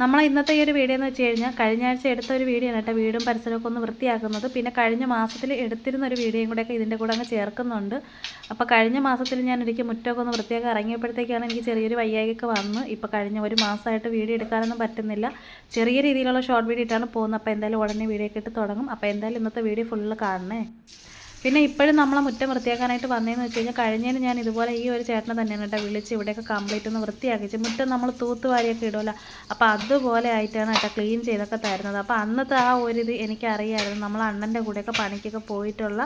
നമ്മൾ ഇന്നത്തെ ഈ ഒരു വീഡിയോ എന്ന് വെച്ച് കഴിഞ്ഞാൽ കഴിഞ്ഞ ആഴ്ച എടുത്ത ഒരു വീഡിയോ ആണ് കേട്ടോ വീടും പരിസരമൊക്കെ ഒന്ന് വൃത്തിയാക്കുന്നത്. പിന്നെ കഴിഞ്ഞ മാസത്തിൽ എടുത്തിരുന്ന ഒരു വീഡിയോയും കൂടെയൊക്കെ ഇതിന്റെ കൂടെ അങ്ങ് ചേർക്കുന്നുണ്ട്. അപ്പോൾ കഴിഞ്ഞ മാസത്തിൽ ഞാൻ ഒരിക്കൽ മുറ്റമൊക്കെ ഒന്ന് വൃത്തിയാക്കി ഇറങ്ങിയപ്പോഴത്തേക്കാണ് എനിക്ക് ചെറിയൊരു വയ്യായികയൊക്കെ വന്ന്. ഇപ്പോൾ കഴിഞ്ഞ ഒരു മാസമായിട്ട് വീഡിയോ എടുക്കാനൊന്നും പറ്റുന്നില്ല. ചെറിയ രീതിയിലുള്ള ഷോർട്ട് വീഡിയോ ഇട്ടാണ് പോകുന്നത്. അപ്പോൾ എന്തായാലും ഉടനെ വീഡിയോ ഒക്കെ ഇട്ട് തുടങ്ങും. അപ്പോൾ എന്തായാലും ഇന്നത്തെ വീഡിയോ ഫുള്ള് കാണണേ. പിന്നെ ഇപ്പോഴും നമ്മളെ മുറ്റം വൃത്തിയാക്കാനായിട്ട് വന്നതെന്ന് വെച്ച് കഴിഞ്ഞാൽ കഴിഞ്ഞതിന് ഞാൻ ഇതുപോലെ ഈ ഒരു ചേട്ടനെ തന്നെയാണ് കേട്ടോ വിളിച്ച് ഇവിടെയൊക്കെ കംപ്ലീറ്റ് ഒന്ന് വൃത്തിയാക്കിച്ച് മുറ്റം നമ്മൾ തൂത്തുവാരിയൊക്കെ ഇടുമല്ലോ അപ്പോൾ അതുപോലെ ആയിട്ടാണ് കേട്ടോ ക്ലീൻ ചെയ്തൊക്കെ തരുന്നത്. അപ്പോൾ അന്നത്തെ ആ ഒരു ഇത് എനിക്കറിയാമായിരുന്നു നമ്മൾ അണ്ണന്റെ കൂടെയൊക്കെ പണിക്കൊക്കെ പോയിട്ടുള്ള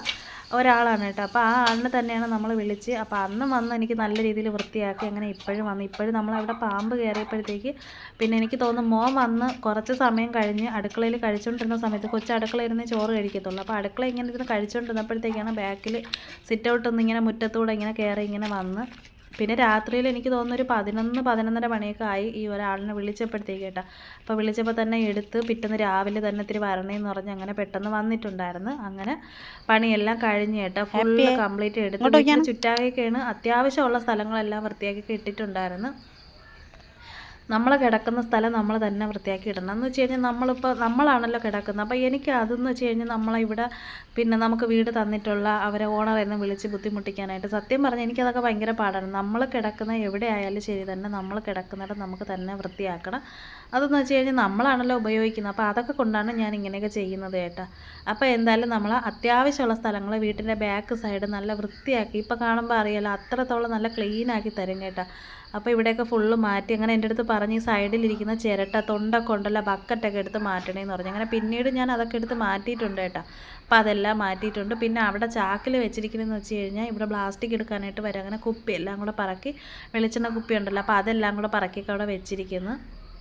ഒരാളാണ് കേട്ടോ. അപ്പോൾ ആ ആളിനെ തന്നെയാണ് നമ്മൾ വിളിച്ച്. അപ്പോൾ അന്ന് വന്ന് എനിക്ക് നല്ല രീതിയിൽ വൃത്തിയാക്കി അങ്ങനെ ഇപ്പോഴും വന്ന് ഇപ്പോഴും നമ്മളവിടെ പാമ്പ് കയറിയപ്പോഴത്തേക്ക് പിന്നെ എനിക്ക് തോന്നുന്നു മോൻ വന്ന് കുറച്ച് സമയം കഴിഞ്ഞ് അടുക്കളയിൽ കഴിച്ചുകൊണ്ടിരുന്ന സമയത്ത് കൊച്ചു അടുക്കള ഇരുന്ന് ചോറ് കഴിക്കത്തുള്ളൂ. അപ്പോൾ അടുക്കള ഇങ്ങനെ ഇരുന്ന് കഴിച്ചുകൊണ്ടിരുന്നപ്പോഴത്തേക്കാണ് ബാക്കിൽ സിറ്റ് ഔട്ട് ഒന്ന് ഇങ്ങനെ മുറ്റത്തൂടെ ഇങ്ങനെ കയറി ഇങ്ങനെ വന്ന് പിന്നെ രാത്രിയിൽ എനിക്ക് തോന്നുന്നു ഒരു പതിനൊന്ന് പതിനൊന്നര മണിയൊക്കെ ആയി ഈ ഒരാളിനെ വിളിച്ചപ്പോഴത്തേക്ക് കേട്ടോ. അപ്പോൾ വിളിച്ചപ്പോൾ തന്നെ എടുത്ത് പിറ്റേന്ന് രാവിലെ തന്നെ ഇത്തിരി വരണേന്ന് പറഞ്ഞ് അങ്ങനെ പെട്ടെന്ന് വന്നിട്ടുണ്ടായിരുന്നു. അങ്ങനെ പണിയെല്ലാം കഴിഞ്ഞ് കേട്ടോ. ഫുള്ള് കംപ്ലീറ്റ് എടുത്ത് ചുറ്റാകെയൊക്കെയാണ് അത്യാവശ്യമുള്ള സ്ഥലങ്ങളെല്ലാം വൃത്തിയാക്കി ഇട്ടിട്ടുണ്ടായിരുന്നു. നമ്മൾ കിടക്കുന്ന സ്ഥലം നമ്മൾ തന്നെ വൃത്തിയാക്കി ഇടണം. എന്ന് വെച്ച് കഴിഞ്ഞാൽ നമ്മളിപ്പോൾ നമ്മളാണല്ലോ കിടക്കുന്നത്. അപ്പോൾ എനിക്ക് അതെന്ന് വെച്ച് കഴിഞ്ഞാൽ നമ്മളിവിടെ പിന്നെ നമുക്ക് വീട് തന്നിട്ടുള്ള അവരെ ഓണർ എന്ന് വിളിച്ച് ബുദ്ധിമുട്ടിക്കാനായിട്ട് സത്യം പറഞ്ഞാൽ എനിക്കതൊക്കെ ഭയങ്കര പാടാണ്. നമ്മൾ കിടക്കുന്ന എവിടെ ആയാലും ശരി തന്നെ നമ്മൾ കിടക്കുന്നിടം നമുക്ക് തന്നെ വൃത്തിയാക്കണം. അതെന്ന് വെച്ച് കഴിഞ്ഞാൽ നമ്മളാണല്ലോ ഉപയോഗിക്കുന്നത്. അപ്പോൾ അതൊക്കെ കൊണ്ടാണ് ഞാൻ ഇങ്ങനെയൊക്കെ ചെയ്യുന്നത് കേട്ടോ അപ്പോൾ എന്തായാലും നമ്മൾ അത്യാവശ്യമുള്ള സ്ഥലങ്ങൾ വീട്ടിന്റെ ബാക്ക് സൈഡ് നല്ല വൃത്തിയാക്കി ഇപ്പോൾ കാണുമ്പോൾ അറിയാലോ അത്രത്തോളം നല്ല ക്ലീനാക്കി തരും കേട്ടോ. അപ്പോൾ ഇവിടെയൊക്കെ ഫുള്ള് മാറ്റി അങ്ങനെ എന്റെ അടുത്ത് പറഞ്ഞ് ഈ സൈഡിലിരിക്കുന്ന ചിരട്ട തൊണ്ടൊക്കെ ഉണ്ടല്ലോ ബക്കറ്റൊക്കെ എടുത്ത് മാറ്റണേന്ന് പറഞ്ഞു. അങ്ങനെ പിന്നീട് ഞാൻ അതൊക്കെ എടുത്ത് മാറ്റിയിട്ടുണ്ട് കേട്ടോ. അപ്പോൾ അതെല്ലാം മാറ്റിയിട്ടുണ്ട്. പിന്നെ അവിടെ ചാക്കിൽ വെച്ചിരിക്കുന്നതെന്ന് വെച്ച് കഴിഞ്ഞാൽ ഇവിടെ പ്ലാസ്റ്റിക് എടുക്കാനായിട്ട് വരും. അങ്ങനെ കുപ്പി എല്ലാം കൂടെ പറക്കി വെളിച്ചെണ്ണ കുപ്പി ഉണ്ടല്ലോ അപ്പോൾ അതെല്ലാം കൂടെ പറക്കിയൊക്കെ അവിടെ വെച്ചിരിക്കുന്നു.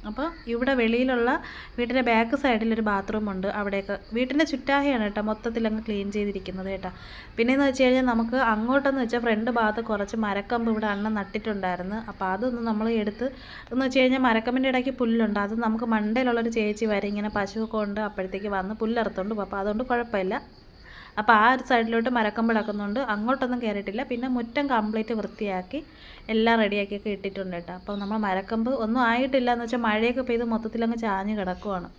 അപ്പോൾ ഇവിടെ വെളിയിലുള്ള വീട്ടിന്റെ ബാക്ക് സൈഡിലൊരു ബാത്റൂം ഉണ്ട്. അവിടെയൊക്കെ വീട്ടിന്റെ ചുറ്റാഹയാണ് കേട്ടോ മൊത്തത്തിൽ അങ്ങ് ക്ലീൻ ചെയ്തിരിക്കുന്നത് കേട്ടോ. പിന്നെയെന്ന് വെച്ച് കഴിഞ്ഞാൽ നമുക്ക് അങ്ങോട്ടെന്ന് വെച്ചാൽ ഫ്രണ്ട് ഭാഗത്ത് കുറച്ച് മരക്കമ്പ് ഇവിടെ അണ്ണ നട്ടിട്ടുണ്ടായിരുന്നു. അപ്പോൾ അതൊന്ന് നമ്മൾ എടുത്ത് എന്ന് വെച്ച് കഴിഞ്ഞാൽ മരക്കമ്പിന്റെ ഇടയ്ക്ക് പുല്ലുണ്ട്. അത് നമുക്ക് മണ്ടയിലുള്ളൊരു ചേച്ചി വരെ ഇങ്ങനെ പശുവൊക്കെ കൊണ്ട് അപ്പോഴത്തേക്ക് വന്ന് പുല്ലറുത്തുണ്ട് അപ്പോൾ അതുകൊണ്ട് കുഴപ്പമില്ല. അപ്പോൾ ആ ഒരു സൈഡിലോട്ട് മരക്കമ്പ് കിടക്കുന്നുണ്ട് അങ്ങോട്ടൊന്നും കയറിയിട്ടില്ല പിന്നെ മുറ്റം കംപ്ലീറ്റ് വൃത്തിയാക്കി എല്ലാം റെഡിയാക്കിയൊക്കെ ഇട്ടിട്ടുണ്ട് കേട്ടോ. അപ്പോൾ നമ്മൾ മരക്കമ്പ് ഒന്നും ആയിട്ടില്ല എന്ന് വെച്ചാൽ മഴയൊക്കെ പെയ്ത് മൊത്തത്തിലങ്ങ് ചാഞ്ഞ് കിടക്കുവാണ്.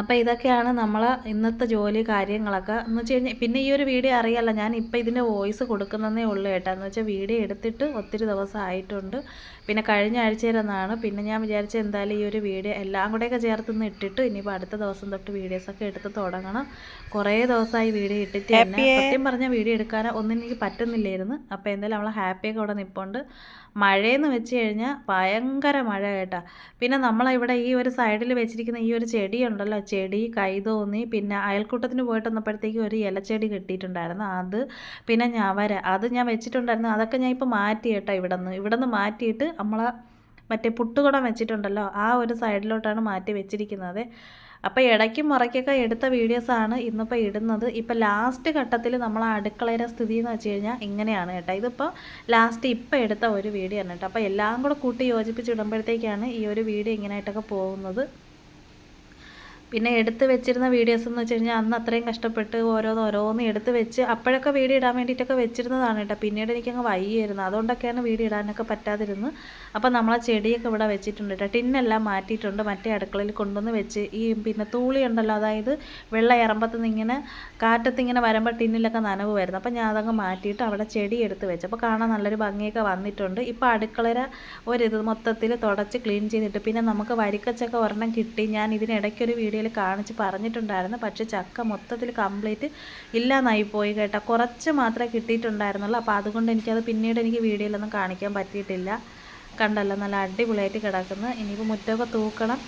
അപ്പോൾ ഇതൊക്കെയാണ് നമ്മൾ ഇന്നത്തെ ജോലി കാര്യങ്ങളൊക്കെ. എന്ന് വെച്ച് കഴിഞ്ഞാൽ പിന്നെ ഈ ഒരു വീഡിയോ അറിയാമല്ലോ ഞാൻ ഇപ്പോൾ ഇതിന്റെ വോയിസ് കൊടുക്കുന്നതേ ഉള്ളൂ കേട്ടോ. എന്ന് വെച്ചാൽ വീഡിയോ എടുത്തിട്ട് ഒത്തിരി ദിവസം ആയിട്ടുണ്ട്. പിന്നെ കഴിഞ്ഞ ആഴ്ചയിലെന്നാണ്. പിന്നെ ഞാൻ വിചാരിച്ച എന്തായാലും ഈ ഒരു വീഡിയോ എല്ലാം കൂടെയൊക്കെ നിന്ന് ഇട്ടിട്ട് ഇനിയിപ്പോൾ അടുത്ത ദിവസം തൊട്ട് വീഡിയോസൊക്കെ എടുത്ത് തുടങ്ങണം. കുറേ ദിവസമായി വീഡിയോ ഇട്ടിട്ട് തന്നെ. സത്യം പറഞ്ഞാൽ വീഡിയോ എടുക്കാൻ ഒന്നും എനിക്ക് പറ്റുന്നില്ലായിരുന്നു. അപ്പോൾ എന്തായാലും നമ്മൾ ഹാപ്പിയൊക്കെ അവിടെ നിൽപ്പുണ്ട് മഴയെന്ന് വെച്ച് കഴിഞ്ഞാൽ ഭയങ്കര മഴ കേട്ടാ. പിന്നെ നമ്മളിവിടെ ഈ ഒരു സൈഡിൽ വെച്ചിരിക്കുന്ന ഈ ഒരു ചെടി ഉണ്ടല്ലോ ചെടി കൈതോന്നി പിന്നെ അയൽക്കൂട്ടത്തിന് പോയിട്ട് വന്നപ്പോഴത്തേക്കും ഒരു ഇലച്ചെടി കിട്ടിയിട്ടുണ്ടായിരുന്നു. അത് പിന്നെ ഞാൻ ഞവര അത് ഞാൻ വെച്ചിട്ടുണ്ടായിരുന്നു. അതൊക്കെ ഞാൻ ഇപ്പോൾ മാറ്റി കേട്ടോ ഇവിടെ നിന്ന് ഇവിടെ നിന്ന് മാറ്റിയിട്ട് നമ്മളെ മറ്റേ പുട്ടുകുടം വെച്ചിട്ടുണ്ടല്ലോ ആ ഒരു സൈഡിലോട്ടാണ് മാറ്റി വെച്ചിരിക്കുന്നത്. അപ്പോൾ ഇടയ്ക്കും മുറയ്ക്കൊക്കെ എടുത്ത വീഡിയോസാണ് ഇന്നിപ്പോൾ ഇടുന്നത്. ഇപ്പോൾ ലാസ്റ്റ് ഘട്ടത്തിൽ നമ്മൾ അടുക്കളയുടെ സ്ഥിതി എന്ന് വെച്ച് കഴിഞ്ഞാൽ ഇങ്ങനെയാണ് കേട്ടോ. ഇതിപ്പോൾ ലാസ്റ്റ് ഇപ്പോൾ എടുത്ത ഒരു വീഡിയോ ആണ് കേട്ടോ. അപ്പോൾ എല്ലാം കൂടെ കൂട്ടി യോജിപ്പിച്ച് ഇടുമ്പോഴത്തേക്കാണ് ഈ ഒരു വീഡിയോ ഇങ്ങനെയായിട്ടൊക്കെ പോകുന്നത്. പിന്നെ എടുത്ത് വെച്ചിരുന്ന വീഡിയോസ് എന്ന് വെച്ച് കഴിഞ്ഞാൽ അന്ന് അത്രയും കഷ്ടപ്പെട്ട് ഓരോന്ന് ഓരോന്ന് എടുത്ത് വെച്ച് അപ്പോഴൊക്കെ വീഡിയോ ഇടാൻ വേണ്ടിയിട്ടൊക്കെ വെച്ചിരുന്നതാണ് കേട്ടോ. പിന്നീട് എനിക്കങ്ങ് വയ്യായിരുന്നു. അതുകൊണ്ടൊക്കെയാണ് വീഡിയോ ഇടാനൊക്കെ പറ്റാതിരുന്നത്. അപ്പോൾ നമ്മളെ ചെടിയൊക്കെ ഇവിടെ വെച്ചിട്ടുണ്ട് കേട്ടോ. ടിന്നെല്ലാം മാറ്റിയിട്ടുണ്ട്. മറ്റേ അടുക്കളയിൽ കൊണ്ടുവന്ന് വെച്ച് ഈ പിന്നെ തൂളി ഉണ്ടല്ലോ അതായത് വെള്ളം ഇറമ്പത്ത് നിന്ന് ഇങ്ങനെ കാറ്റത്ത് ഇങ്ങനെ വരുമ്പോൾ ടിന്നിലൊക്കെ നനവ് വരുന്നു. അപ്പോൾ ഞാൻ അതങ്ങ് മാറ്റിയിട്ട് അവിടെ ചെടി എടുത്ത് വെച്ചു. അപ്പോൾ കാണാൻ നല്ലൊരു ഭംഗിയൊക്കെ വന്നിട്ടുണ്ട്. ഇപ്പോൾ അടുക്കളര ഒരിത് മൊത്തത്തിൽ തുടച്ച് ക്ലീൻ ചെയ്തിട്ട് പിന്നെ നമുക്ക് വരിക്കച്ചൊക്കെ ഒരെണ്ണം കിട്ടി. ഞാൻ ഇതിനിടയ്ക്കൊരു വീഡിയോ വീഡിയോയിൽ കാണിച്ച് പറഞ്ഞിട്ടുണ്ടായിരുന്നു. പക്ഷേ ചക്ക മൊത്തത്തിൽ കംപ്ലീറ്റ് ഇല്ലാന്നായി പോയി കേട്ടോ. കുറച്ച് മാത്രമേ കിട്ടിയിട്ടുണ്ടായിരുന്നുള്ളൂ. അപ്പോൾ അതുകൊണ്ട് എനിക്കത് പിന്നീട് എനിക്ക് വീഡിയോയിലൊന്നും കാണിക്കാൻ പറ്റിയിട്ടില്ല. കണ്ടല്ലോ നല്ല അടിപൊളിയായിട്ട് കിടക്കുന്നത് ഇനിയിപ്പോൾ മുറ്റമൊക്കെ തൂക്കണം.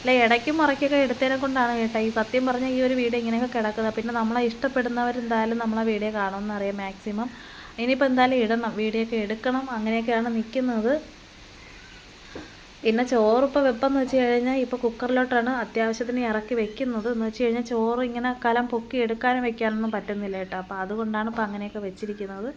അല്ല ഇടയ്ക്കും മുറയ്ക്കൊക്കെ എടുത്തതിനെ കൊണ്ടാണ് കേട്ടോ. ഈ സത്യം പറഞ്ഞ ഈ ഒരു വീഡിയോ ഇങ്ങനെയൊക്കെ കിടക്കുന്നത്. പിന്നെ നമ്മളെ ഇഷ്ടപ്പെടുന്നവരെന്തായാലും നമ്മളെ വീഡിയോ കാണുമെന്നറിയാം മാക്സിമം. ഇനിയിപ്പോൾ എന്തായാലും ഇടണം. വീഡിയോ ഒക്കെ എടുക്കണം. അങ്ങനെയൊക്കെയാണ് നിൽക്കുന്നത്. പിന്നെ ചോറ് ഇപ്പോൾ വെപ്പെന്ന് വെച്ച് കഴിഞ്ഞാൽ ഇപ്പോൾ കുക്കറിലോട്ടാണ് അത്യാവശ്യത്തിന് ഇറക്കി വെക്കുന്നത്. എന്ന് വെച്ച് കഴിഞ്ഞാൽ ചോറ് ഇങ്ങനെ കലം പൊക്കി എടുക്കാനും വെക്കാനൊന്നും പറ്റുന്നില്ല കേട്ടോ. അപ്പോൾ അതുകൊണ്ടാണ് ഇപ്പോൾ അങ്ങനെയൊക്കെ വെച്ചിരിക്കുന്നത്.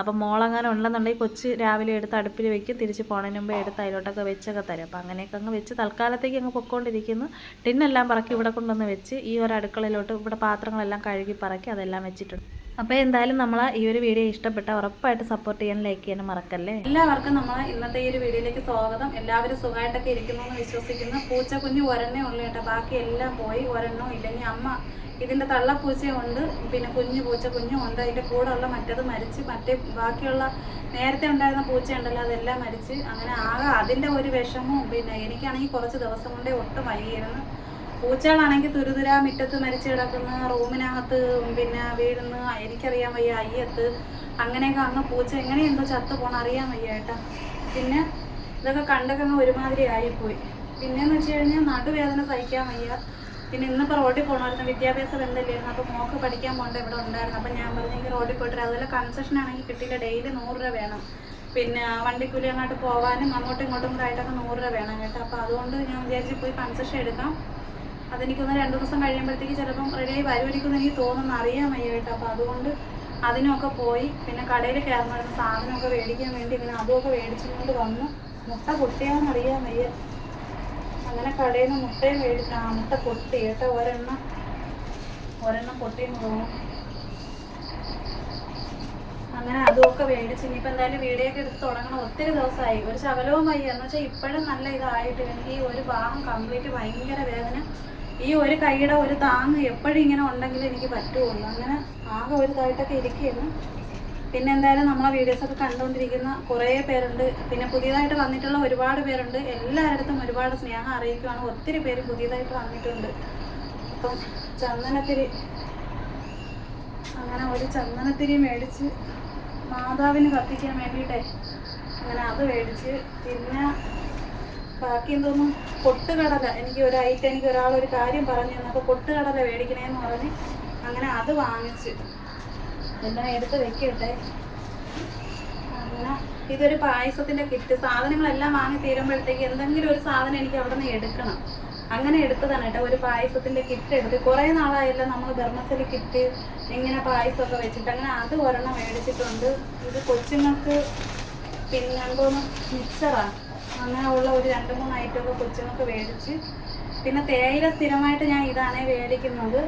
അപ്പോൾ മോളങ്ങനെ ഉണ്ടെന്നുണ്ടെങ്കിൽ കൊച്ച് രാവിലെ എടുത്ത് അടുപ്പിൽ വെക്കും. തിരിച്ച് പോണതിന് മുമ്പേ എടുത്ത് അതിലോട്ടൊക്കെ വെച്ചൊക്കെ തരും. അപ്പോൾ അങ്ങനെയൊക്കെ അങ്ങ് വെച്ച് തൽക്കാലത്തേക്ക് അങ്ങ് പൊക്കോണ്ടിരിക്കുന്നു. ടിന്നെല്ലാം പറക്കി ഇവിടെ കൊണ്ടുവന്ന് വെച്ച് ഈ ഒരു അടുക്കളയിലോട്ട് ഇവിടെ പാത്രങ്ങളെല്ലാം കഴുകി പറക്കി അതെല്ലാം വെച്ചിട്ടുണ്ട്. അപ്പോൾ എന്തായാലും നമ്മൾ ഈ ഒരു വീഡിയോ ഇഷ്ടപ്പെട്ട ഉറപ്പായിട്ട് സപ്പോർട്ട് ചെയ്യാൻ ലൈക്ക് ചെയ്യാൻ മറക്കല്ലേ? എല്ലാവർക്കും നമ്മൾ ഇന്നത്തെ ഈ ഒരു വീഡിയോയിലേക്ക് സ്വാഗതം. എല്ലാവരും സുഖമായിട്ടൊക്കെ ഇരിക്കുന്നു എന്ന് വിശ്വസിക്കുന്നു. പൂച്ച കുഞ്ഞ് ഒരെണ്ണേ ഉള്ളു കേട്ടോ. ബാക്കി എല്ലാം പോയി. ഒരെണ്ണോ ഇല്ലെങ്കിൽ അമ്മ ഇതിന്റെ തള്ളപ്പൂച്ചയുണ്ട്. പിന്നെ കുഞ്ഞു പൂച്ച കുഞ്ഞും ഉണ്ട്. അതിന്റെ കൂടെ ഉള്ള മറ്റത് മരിച്ച് മറ്റേ ബാക്കിയുള്ള നേരത്തെ ഉണ്ടായിരുന്ന പൂച്ചയുണ്ടല്ലോ അതെല്ലാം മരിച്ച്. അങ്ങനെ ആകെ അതിന്റെ ഒരു വിഷമവും പിന്നെ എനിക്കാണെങ്കിൽ കുറച്ച് ദിവസം കൊണ്ടേ ഒട്ടും വൈകിയിരുന്നു. പൂച്ചകളാണെങ്കിൽ തുരുതുരാ മുറ്റത്ത് മരിച്ചു കിടക്കുന്ന റൂമിനകത്ത് പിന്നെ വീഴുന്ന എനിക്കറിയാൻ വയ്യ അയ്യത്ത്. അങ്ങനെയൊക്കെ അങ്ങ് പൂച്ച എങ്ങനെയെന്തോ ചത്തു പോകണം അറിയാൻ വയ്യ ഏട്ടാ പിന്നെ ഇതൊക്കെ കണ്ടൊക്കെ അങ്ങ് ഒരുമാതിരി ആയിപ്പോയി. പിന്നെന്ന് വെച്ച് കഴിഞ്ഞാൽ നടുവേദന സഹിക്കാൻ വയ്യ. പിന്നെ ഇന്നിപ്പോൾ റോഡിൽ പോകണമായിരുന്നു വിദ്യാഭ്യാസ ബന്ധമില്ലായിരുന്നു. അപ്പോൾ മോക്ക് പഠിക്കാൻ പോകേണ്ട ഇവിടെ ഉണ്ടായിരുന്നു. അപ്പോൾ ഞാൻ പറഞ്ഞു എനിക്ക് റോഡിൽ പോയിട്ട് അതുപോലെ കൺസെഷൻ ആണെങ്കിൽ കിട്ടിയില്ല ഡെയിലി നൂറ് രൂപ വേണം. പിന്നെ വണ്ടിക്കൂലി അങ്ങോട്ട് പോകാനും അങ്ങോട്ടും ഇങ്ങോട്ടും ഇതായിട്ടൊക്കെ നൂറ് രൂപ വേണം കേട്ടോ. അപ്പോൾ അതുകൊണ്ട് ഞാൻ വിചാരിച്ച് പോയി കൺസെഷൻ എടുക്കാം. അതെനിക്കൊന്ന് രണ്ട് ദിവസം കഴിയുമ്പോഴത്തേക്ക് ചിലപ്പം റെഡിയായി വരുമായിരിക്കുമെന്ന് എനിക്ക് തോന്നുന്നു അറിയാൻ വയ്യ കേട്ടോ അപ്പോൾ അതുകൊണ്ട് അതിനൊക്കെ പോയി. പിന്നെ കടയിൽ കയറുന്ന സാധനമൊക്കെ മേടിക്കാൻ വേണ്ടി പിന്നെ അതുമൊക്കെ മേടിച്ചുകൊണ്ട് വന്ന്. മുട്ട പൊട്ടിയാന്ന് അറിയാൻ വയ്യ. അങ്ങനെ കടയിൽ നിന്ന് മുട്ടയും മേടിച്ച മുട്ട പൊട്ടി കേട്ടോ ഒരെണ്ണം. ഒരെണ്ണം പൊട്ടിയെന്ന് തോന്നുന്നു. അങ്ങനെ അതുമൊക്കെ മേടിച്ച്. ഇനിയിപ്പോൾ എന്തായാലും വീഡിയോ എടുത്ത് തുടങ്ങണം. ഒത്തിരി ദിവസമായി. ഒരു ശകലവും വയ്യ. എന്ന് വെച്ചാൽ ഇപ്പോഴും നല്ല ഇതായിട്ട്. എനിക്ക് ഈ ഒരു ഭാഗം കംപ്ലീറ്റ് ഭയങ്കര വേദന. ഈ ഒരു കൈയുടെ ഒരു താങ്ങ് എപ്പോഴും ഇങ്ങനെ ഉണ്ടെങ്കിൽ എനിക്ക് പറ്റുള്ളൂ. അങ്ങനെ ആകെ ഒരു ഇതായിട്ടൊക്കെ ഇരിക്കുകയാണ്. പിന്നെ എന്തായാലും നമ്മളെ വീഡിയോസൊക്കെ കണ്ടുകൊണ്ടിരിക്കുന്ന കുറേ പേരുണ്ട്. പിന്നെ പുതിയതായിട്ട് വന്നിട്ടുള്ള ഒരുപാട് പേരുണ്ട്. എല്ലായിടത്തും ഒരുപാട് സ്നേഹം അറിയിക്കുവാണ്. ഒത്തിരി പേര് പുതിയതായിട്ട് വന്നിട്ടുണ്ട്. അപ്പം ചന്ദനത്തിരി അങ്ങനെ ഒരു ചന്ദനത്തിരി മേടിച്ച് മാതാവിന് കത്തിക്കാൻ വേണ്ടിയിട്ടേ. അങ്ങനെ അത് മേടിച്ച് പിന്നെ ബാക്കി എന്തോന്നും പൊട്ടുകടല. എനിക്ക് ഒരു ഐറ്റം എനിക്ക് ഒരാൾ ഒരു കാര്യം പറഞ്ഞു തന്നപ്പോൾ പൊട്ടുകടല മേടിക്കണേന്ന് പറഞ്ഞ് അങ്ങനെ അത് വാങ്ങിച്ച്. എല്ലാം എടുത്ത് വെക്കട്ടെ. അങ്ങനെ ഇതൊരു പായസത്തിന്റെ കിറ്റ് സാധനങ്ങളെല്ലാം വാങ്ങി തീരുമ്പോഴത്തേക്ക് എന്തെങ്കിലും ഒരു സാധനം എനിക്ക് അവിടെ നിന്ന് എടുക്കണം. അങ്ങനെ എടുത്തതാണ് കേട്ടോ. ഒരു പായസത്തിന്റെ കിറ്റ് എടുത്ത്. കുറേ നാളായല്ലോ നമ്മൾ ധർമ്മസ്ഥലി കിറ്റ് ഇങ്ങനെ പായസമൊക്കെ വെച്ചിട്ട്. അങ്ങനെ അത് ഒരെണ്ണം മേടിച്ചിട്ടുണ്ട്. ഇത് കൊച്ചുങ്ങൾക്ക് പിന്നെ എന്തോന്ന് മിക്സറാണ് അങ്ങനെ ഉള്ള ഒരു രണ്ട് മൂന്ന് ഐറ്റമൊക്കെ കൊച്ചുങ്ങൾക്ക് മേടിച്ച് പിന്നെ തേയില സ്ഥിരമായിട്ട് ഞാൻ ഇതാണ് മേടിക്കുന്നത്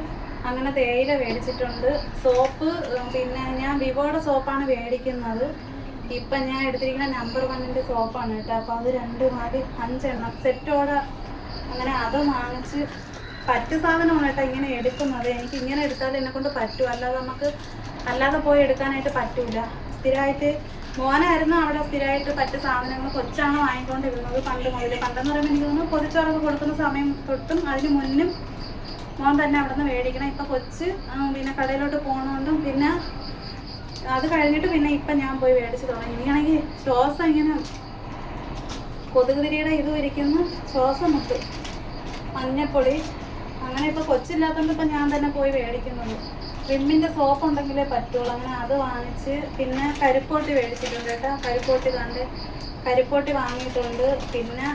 അങ്ങനെ തേയില മേടിച്ചിട്ടുണ്ട് സോപ്പ് പിന്നെ ഞാൻ വിവോയുടെ സോപ്പാണ് മേടിക്കുന്നത് ഇപ്പം ഞാൻ എടുത്തിരിക്കുന്ന നമ്പർ വണ്ണിന്റെ സോപ്പാണ് കേട്ടോ. അപ്പോൾ അത് രണ്ട് നാല് അഞ്ചെണ്ണം. സെറ്റോടെ അങ്ങനെ അത് വാങ്ങിച്ച് പറ്റു സാധനമാണ് കേട്ടോ ഇങ്ങനെ എടുക്കുന്നത്. എനിക്ക് ഇങ്ങനെ എടുത്താൽ എന്നെ കൊണ്ട് പറ്റും. അല്ലാതെ നമുക്ക് അല്ലാതെ പോയി എടുക്കാനായിട്ട് പറ്റില്ല സ്ഥിരമായിട്ട് മോനായിരുന്നു അവിടെ സ്ഥിരമായിട്ട് പറ്റ സാധനങ്ങൾ കൊച്ചാണ് വാങ്ങിക്കൊണ്ടിരുന്നത് പണ്ട് മുതൽ. പണ്ടെന്ന് പറയുമ്പോൾ എനിക്ക് തോന്നുന്നു പൊതിച്ചോറൊക്കെ കൊടുക്കുന്ന സമയം തൊട്ടും അതിന് മുന്നും മോൻ തന്നെ അവിടെ നിന്ന് മേടിക്കണം. ഇപ്പം കൊച്ച് പിന്നെ കടയിലോട്ട് പോകണോണ്ടും പിന്നെ അത് കഴിഞ്ഞിട്ട് പിന്നെ ഇപ്പം ഞാൻ പോയി മേടിച്ച് തുടങ്ങി. എനിക്കാണെങ്കിൽ ശ്വാസം ഇങ്ങനെ കൊതുക് തിരിയുടെ ഇത് ഇരിക്കുന്ന. ശ്വാസം മുട്ട് മഞ്ഞപ്പൊടി. അങ്ങനെ ഇപ്പൊ കൊച്ചില്ലാത്തതുകൊണ്ട് ഇപ്പം ഞാൻ തന്നെ പോയി മേടിക്കുന്നത്. വിമ്മിന്റെ സോപ്പ് ഉണ്ടെങ്കിലേ പറ്റുള്ളൂ. അങ്ങനെ അത് വാങ്ങിച്ച് പിന്നെ കരിപ്പോട്ടി മേടിച്ചിട്ടുണ്ട് കേട്ടോ. കരിപ്പോട്ടി കണ്ട് കരിപ്പോട്ടി വാങ്ങിയിട്ടുണ്ട്. പിന്നെ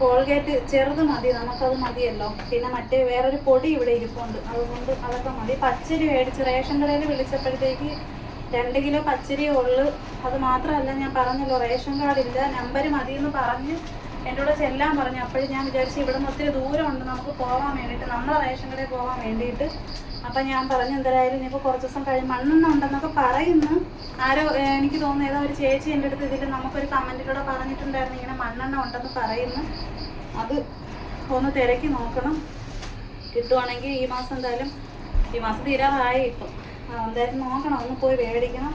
കോൾഗേറ്റ് ചെറുത് മതി. നമുക്കത് മതിയല്ലോ. പിന്നെ മറ്റേ വേറൊരു പൊടി ഇവിടെ ഇരിപ്പുണ്ട്. അതുകൊണ്ട് അതൊക്കെ മതി. പച്ചരി മേടിച്ച് റേഷൻ കടയിൽ വിളിച്ചപ്പോഴത്തേക്ക് രണ്ട് കിലോ പച്ചരി ഉള്ളു. അത് മാത്രമല്ല ഞാൻ പറഞ്ഞല്ലോ റേഷൻ കാർഡില്ല. നമ്പർ മതി എന്ന് പറഞ്ഞ് എന്റെ കൂടെ ചെല്ലാൻ പറഞ്ഞു. അപ്പോഴും ഞാൻ വിചാരിച്ചു ഇവിടെ നിന്ന് ഒത്തിരി ദൂരമുണ്ട്. നമുക്ക് പോകാൻ വേണ്ടിയിട്ട് നമ്മളെ റേഷൻ കടയിൽ പോകാൻ വേണ്ടിയിട്ട് അപ്പം ഞാൻ പറഞ്ഞു എന്തായാലും ഇനിയിപ്പോൾ കുറച്ച് ദിവസം കഴിഞ്ഞ് മണ്ണെണ്ണ ഉണ്ടെന്നൊക്കെ പറയുന്നു. ആരോ എനിക്ക് തോന്നുന്നു ഏതോ ഒരു ചേച്ചി എന്റെ അടുത്ത് ഇതിൽ നമുക്കൊരു കമന്റിലൂടെ പറഞ്ഞിട്ടുണ്ടായിരുന്നു ഇങ്ങനെ മണ്ണെണ്ണ ഉണ്ടെന്ന് പറയുന്നു. അത് ഒന്ന് തിരക്കി നോക്കണം. കിട്ടുവാണെങ്കിൽ ഈ മാസം എന്തായാലും ഈ മാസം തീരാറായി ഇപ്പം. എന്തായാലും നോക്കണം ഒന്ന് പോയി വേടിക്കണം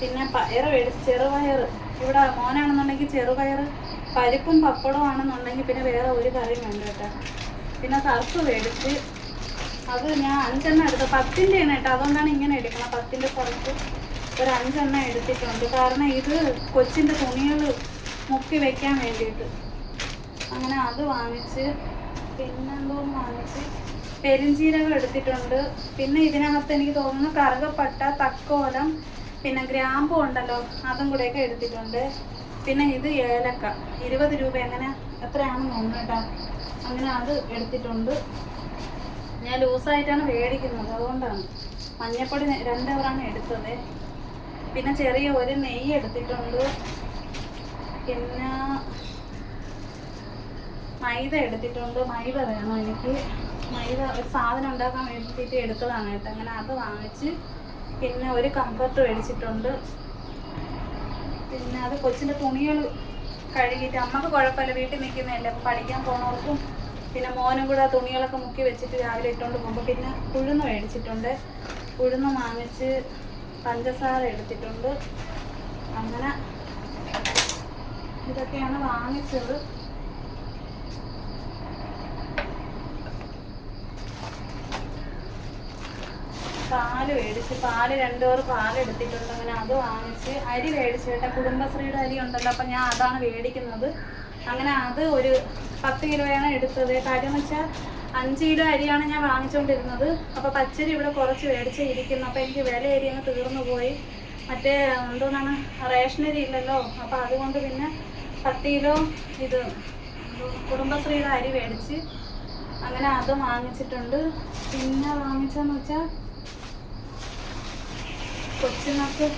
പിന്നെ പയർ മേടിച്ച് ചെറുപയർ ഇവിടെ മോനാണെന്നുണ്ടെങ്കിൽ ചെറുപയർ പരിപ്പും പപ്പടവും ആണെന്നുണ്ടെങ്കിൽ പിന്നെ വേറെ ഒരു കറിയും വേണ്ട കേട്ടോ. പിന്നെ സർഫ് മേടിച്ച് അത് ഞാൻ അഞ്ചെണ്ണം എടുത്തു പത്തിന്റെ ആണ് കേട്ടോ. അതുകൊണ്ടാണ് ഇങ്ങനെ എടുക്കണം പത്തിന്റെ പുറത്ത് ഒരു അഞ്ചെണ്ണം എടുത്തിട്ടുണ്ട്. കാരണം ഇത് കൊച്ചിന്റെ തുണികൾ മുക്കി വെക്കാൻ വേണ്ടിയിട്ട്. അങ്ങനെ അത് വാങ്ങിച്ച് പിന്നെന്തോ വാങ്ങിച്ച് പെരിഞ്ചീരകം എടുത്തിട്ടുണ്ട്. പിന്നെ ഇതിനകത്ത് എനിക്ക് തോന്നുന്നു കറുകപ്പട്ട തക്കോലം പിന്നെ ഗ്രാമ്പു ഉണ്ടല്ലോ അതും കൂടെയൊക്കെ എടുത്തിട്ടുണ്ട്. പിന്നെ ഇത് ഏലക്ക. ഇരുപത് രൂപ എങ്ങനെ? എത്രയാണെന്ന് തോന്നുന്നു കേട്ടോ. അങ്ങനെ അത് എടുത്തിട്ടുണ്ട്. ഞാൻ ലൂസായിട്ടാണ് മേടിക്കുന്നത്. അതുകൊണ്ടാണ്. മഞ്ഞപ്പൊടി രണ്ട് എവറാണ് എടുത്തത്. പിന്നെ ചെറിയ ഒരു നെയ്യ് എടുത്തിട്ടുണ്ട്. പിന്നെ മൈദ എടുത്തിട്ടുണ്ട്. മൈദ വേണം എനിക്ക്? മൈദ ഒരു സാധനം ഉണ്ടാക്കാൻ വേണ്ടിയിട്ട് എടുത്തതാണ് കേട്ടോ. അങ്ങനെ അത് വാങ്ങിച്ച് പിന്നെ ഒരു കംഫർട്ട് മേടിച്ചിട്ടുണ്ട്. പിന്നെ അത് കൊച്ചിന്റെ തുണികൾ കഴുകിയിട്ട് അമ്മയ്ക്ക് കുഴപ്പമില്ല. വീട്ടിൽ നിൽക്കുന്നതല്ലേ. അപ്പോൾ പഠിക്കാൻ പോണവർക്കും പിന്നെ മോനും കൂടെ തുണികളൊക്കെ മുക്കി വെച്ചിട്ട് രാവിലെ ഇട്ടുകൊണ്ട് പോകുമ്പോൾ പിന്നെ ഉഴുന്ന് മേടിച്ചിട്ടുണ്ട്. ഉഴുന്ന് വാങ്ങിച്ച് പഞ്ചസാര എടുത്തിട്ടുണ്ട്. അങ്ങനെ ഇതൊക്കെയാണ് വാങ്ങിച്ചത്. പാൽ മേടിച്ച് പാൽ രണ്ടുപേർ പാൽ എടുത്തിട്ടുണ്ട് അങ്ങനെ അത് വാങ്ങിച്ച് അരി മേടിച്ച് കുടുംബശ്രീയുടെ അരി ഉണ്ടല്ലോ അപ്പം ഞാൻ അതാണ് മേടിക്കുന്നത്. അങ്ങനെ അത് ഒരു പത്ത് കിലോയാണ് എടുത്തത്. കാര്യം വെച്ചാൽ അഞ്ച് കിലോ അരിയാണ് ഞാൻ വാങ്ങിച്ചുകൊണ്ടിരുന്നത് അപ്പോൾ പച്ചരി ഇവിടെ കുറച്ച് മേടിച്ച് ഇരിക്കുന്നു. അപ്പോൾ എനിക്ക് വില അരി അങ്ങ് തീർന്നു പോയി. മറ്റേ എന്തോന്നാണ് റേഷനരി ഇല്ലല്ലോ. അപ്പോൾ അതുകൊണ്ട് പിന്നെ പത്ത് കിലോ ഇത് കുടുംബശ്രീയുടെ അരി മേടിച്ച് അങ്ങനെ അത് വാങ്ങിച്ചിട്ടുണ്ട്. പിന്നെ വാങ്ങിച്ചതെന്ന് വെച്ചാൽ കൊച്ചുങ്ങൾക്ക്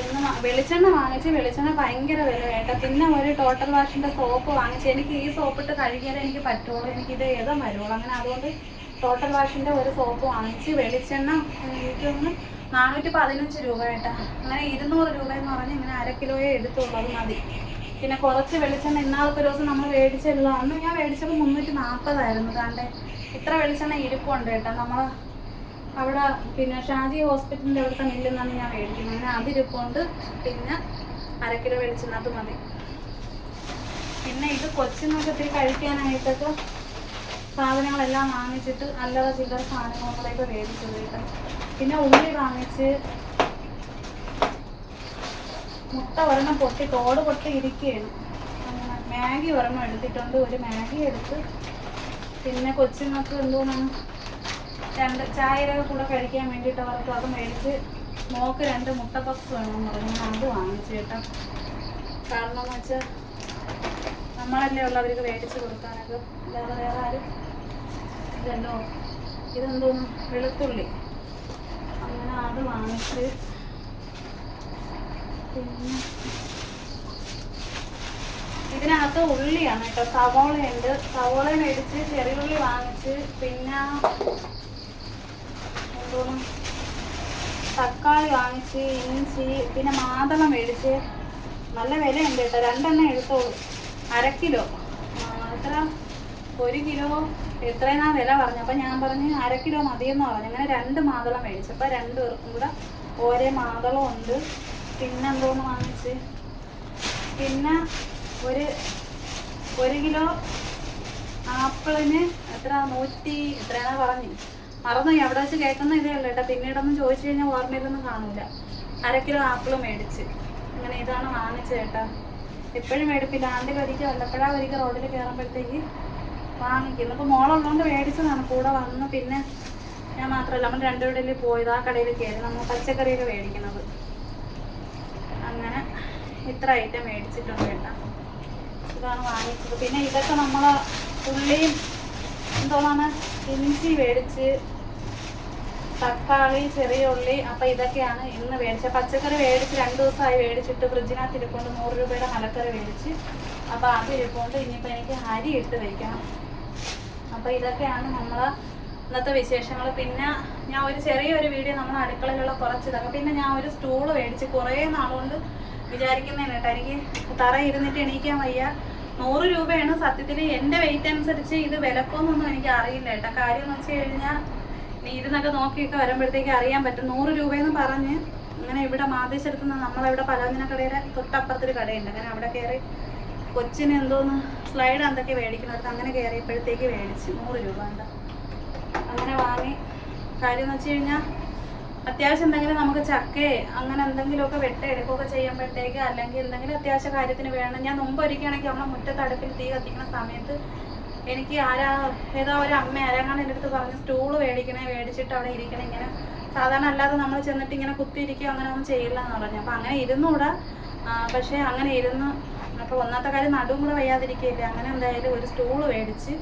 എന്ന് വെളിച്ചെണ്ണ വാങ്ങിച്ച് വെളിച്ചെണ്ണ ഭയങ്കര വില വേണ്ട പിന്നെ ഒരു ടോട്ടൽ വാഷിന്റെ സോപ്പ് വാങ്ങിച്ച് എനിക്ക് ഈ സോപ്പിട്ട് കഴുകിയാലേ എനിക്ക് പറ്റുള്ളൂ. എനിക്കിത് ഏതാ വരുള്ളൂ അങ്ങനെ അതുകൊണ്ട് ടോട്ടൽ വാഷിന്റെ ഒരു സോപ്പ് വാങ്ങിച്ച് വെളിച്ചെണ്ണ എനിക്കൊന്ന് നാനൂറ്റി പതിനഞ്ച് രൂപ കേട്ടാ. അങ്ങനെ ഇരുന്നൂറ് രൂപ എന്ന് പറഞ്ഞ് ഇങ്ങനെ അര കിലോയെ എടുത്തുള്ളൂ മതി. പിന്നെ കുറച്ച് വെളിച്ചെണ്ണ ഇന്നാളത്തെ ദിവസം നമ്മൾ മേടിച്ചല്ലോ അന്ന് ഞാൻ മേടിച്ചപ്പോൾ മുന്നൂറ്റി നാൽപ്പതായിരുന്നു കാണ്ടേ? ഇത്ര വെളിച്ചെണ്ണ ഇരിപ്പുണ്ട് കേട്ടോ. നമ്മൾ അവിടെ പിന്നെ ഷാജി ഹോസ്പിറ്റലിന്റെ അവിടുത്തെ മില്ലിൽ നിന്നാണ് ഞാൻ മേടിക്കുന്നത്. അങ്ങനെ അതിരിപ്പുണ്ട് പിന്നെ അരക്കിലോ കിലോ വെളിച്ചെണ്ണ അത് മതി. പിന്നെ ഇത് കൊച്ചിനൊക്കെ കഴിക്കാനായിട്ടൊക്കെ സാധനങ്ങളെല്ലാം വാങ്ങിച്ചിട്ട് അല്ലാതെ ചില്ലറ സാധനങ്ങളൊക്കെ മേടിച്ചത് കേട്ടോ പിന്നെ ഉള്ളി വാങ്ങിച്ച് മുട്ട ഒരെണ്ണം പൊട്ടി തോട് പൊട്ടി ഇരിക്കുകയാണ്. അങ്ങനെ മാഗി ഒരെണ്ണം എടുത്തിട്ടുണ്ട്. ഒരു മാഗി എടുത്ത് പിന്നെ കൊച്ചുങ്ങൾക്ക് എന്തോന്നാണ് രണ്ട് ചായയുടെ കൂടെ കഴിക്കാൻ വേണ്ടിയിട്ട് അവർക്ക് അത് മേടിച്ച് മോക്ക് രണ്ട് മുട്ട പപ്സ് വേണമെന്ന് പറഞ്ഞു. അത് വാങ്ങിച്ചു കേട്ടോ. കാരണം എന്ന് വെച്ചാൽ നമ്മളല്ലേ ഉള്ളവർക്ക് മേടിച്ച് കൊടുക്കാനൊക്കെ. അല്ലാതെ വേറെ ആരും ഇതല്ലോ. ഇതെന്തോന്ന് വെളുത്തുള്ളി. അങ്ങനെ അത് വാങ്ങിച്ച് പിന്നെ ഇതിനകത്ത് ഉള്ളിയാണ് കേട്ടോ. സവോളയുണ്ട്. സവോള മേടിച്ച് ചെറിയുള്ളി വാങ്ങിച്ച് പിന്നെ എന്തോന്നും തക്കാളി വാങ്ങിച്ച് ഇഞ്ചി പിന്നെ മാതളം മേടിച്ച്. നല്ല വിലയുണ്ട് കേട്ടോ. രണ്ടെണ്ണം എടുത്തോളൂ. അര കിലോ. എത്ര ഒരു കിലോ എത്രയെന്നാ വില പറഞ്ഞു. അപ്പം ഞാൻ പറഞ്ഞ് അര കിലോ മതിയെന്ന് പറഞ്ഞു. അങ്ങനെ രണ്ട് മാതളം മേടിച്ചപ്പോൾ രണ്ട് പേർക്കും കൂടെ ഓരോ മാതളം ഉണ്ട്. പിന്നെ എന്തോന്ന് വാങ്ങിച്ച്? പിന്നെ ഒരു ഒരു കിലോ ആപ്പിളിന് എത്ര നൂറ്റി എത്രയാണെന്ന് പറഞ്ഞു? മറന്നു എവിടെ വെച്ച് കേൾക്കുന്ന ഇതേ അല്ല കേട്ടോ. പിന്നീടൊന്നും ചോദിച്ചു കഴിഞ്ഞാൽ ഓർമ്മയിലൊന്നും കാണൂല. അര കിലോ ആപ്പിൾ മേടിച്ച്. അങ്ങനെ ഇതാണ് വാങ്ങിച്ചത് കേട്ടോ. എപ്പോഴും മേടിപ്പില്ല. ആണ്ടിൽ ഒരിക്കൽ വല്ലപ്പോഴാ ഒരിക്കൽ റോഡിൽ കയറുമ്പോഴത്തേക്ക് വാങ്ങിക്കുന്നു അപ്പോൾ മോളുള്ളതുകൊണ്ട് മേടിച്ചതാണ്. കൂടെ വന്ന്. പിന്നെ ഞാൻ മാത്രമല്ല നമ്മൾ രണ്ടുപേരിൽ പോയത് ആ കടയിൽ കയറി. നമ്മൾ പച്ചക്കറിയൊക്കെ മേടിക്കുന്നത്. അങ്ങനെ ഇത്ര ഐറ്റം മേടിച്ചിട്ടുണ്ട് കേട്ടോ. ഇതാണ് വാങ്ങിച്ചത്. പിന്നെ ഇതൊക്കെ നമ്മൾ ഉള്ളിയും എന്തോന്നാണ്? ഇഞ്ചി മേടിച്ച് തക്കാളി ചെറിയ ഉള്ളി അപ്പം ഇതൊക്കെയാണ് ഇന്ന് മേടിച്ച പച്ചക്കറി മേടിച്ച് രണ്ട് ദിവസമായി മേടിച്ചിട്ട് ഫ്രിഡ്ജിനകത്ത് ഇരിക്കൊണ്ട് നൂറ് രൂപയുടെ മലക്കറി മേടിച്ച് അപ്പോൾ അത് ഇരിക്കൊണ്ട് ഇനിയിപ്പോൾ എനിക്ക് അരി ഇട്ട് വയ്ക്കണം അപ്പോൾ ഇതൊക്കെയാണ് നമ്മളെ ഇന്നത്തെ വിശേഷങ്ങൾ പിന്നെ ഞാൻ ഒരു ചെറിയൊരു വീഡിയോ നമ്മൾ അടുക്കളയിലുള്ള കുറച്ച് ഇതൊക്കെ. പിന്നെ ഞാൻ ഒരു സ്റ്റൂൾ മേടിച്ച് കുറേ നാളുകൊണ്ട് വിചാരിക്കുന്നതാണ് കേട്ടോ. എനിക്ക് തറ ഇരുന്നിട്ട് എണീക്കാൻ വയ്യ. നൂറ് രൂപയാണ് സത്യത്തിൽ എന്റെ വെയിറ്റ് അനുസരിച്ച് ഇത് വിലക്കൊന്നൊന്നും എനിക്ക് അറിയില്ല കേട്ടോ. കാര്യം എന്ന് വെച്ച് കഴിഞ്ഞാൽ നീ ഇരുന്നൊക്കെ നോക്കിയൊക്കെ വരുമ്പോഴത്തേക്ക് അറിയാൻ പറ്റും. നൂറ് രൂപയെന്ന് പറഞ്ഞ് അങ്ങനെ ഇവിടെ മാതേശ്വരത്ത് നിന്ന് നമ്മളിവിടെ പലവ്യഞ്ജന കടയുടെ തൊട്ടപ്പുറത്തൊരു കടയുണ്ട്. അങ്ങനെ അവിടെ കയറി കൊച്ചിന് എന്തോന്ന് സ്ലൈഡ് എന്തൊക്കെ മേടിക്കണത് അങ്ങനെ കയറിയപ്പോഴത്തേക്ക് മേടിച്ച്. നൂറ് രൂപ ഉണ്ട് അങ്ങനെ വാങ്ങി. കാര്യം എന്ന് വെച്ച് കഴിഞ്ഞാൽ അത്യാവശ്യം എന്തെങ്കിലും നമുക്ക് ചക്കയെ അങ്ങനെ എന്തെങ്കിലുമൊക്കെ വെട്ട എടുക്കുകയൊക്കെ ചെയ്യുമ്പോഴത്തേക്ക് അല്ലെങ്കിൽ എന്തെങ്കിലും അത്യാവശ്യ കാര്യത്തിന് വേണം. ഞാൻ മുമ്പ് ഒരിക്കുകയാണെങ്കിൽ നമ്മളെ മുറ്റത്ത് അടുപ്പിൽ തീ കത്തിക്കുന്ന സമയത്ത് എനിക്ക് ആരാ ഏതോ ഒരു അമ്മ ആരാങ്ങാണ് എന്റെ അടുത്ത് പറഞ്ഞ് സ്റ്റൂൾ മേടിക്കണേ മേടിച്ചിട്ട് അവിടെ ഇരിക്കണേ ഇങ്ങനെ സാധാരണ അല്ലാതെ നമ്മൾ ചെന്നിട്ട് ഇങ്ങനെ കുത്തിയിരിക്കുക അങ്ങനെ ഒന്നും ചെയ്യില്ല എന്ന് പറഞ്ഞു അപ്പം അങ്ങനെ ഇരുന്നൂടാ. പക്ഷേ അങ്ങനെ ഇരുന്ന് അപ്പോൾ ഒന്നാമത്തെ കാര്യം നടുവും കൂടെ വയ്യാതിരിക്കില്ല അങ്ങനെ എന്തായാലും ഒരു സ്റ്റൂൾ മേടിച്ച്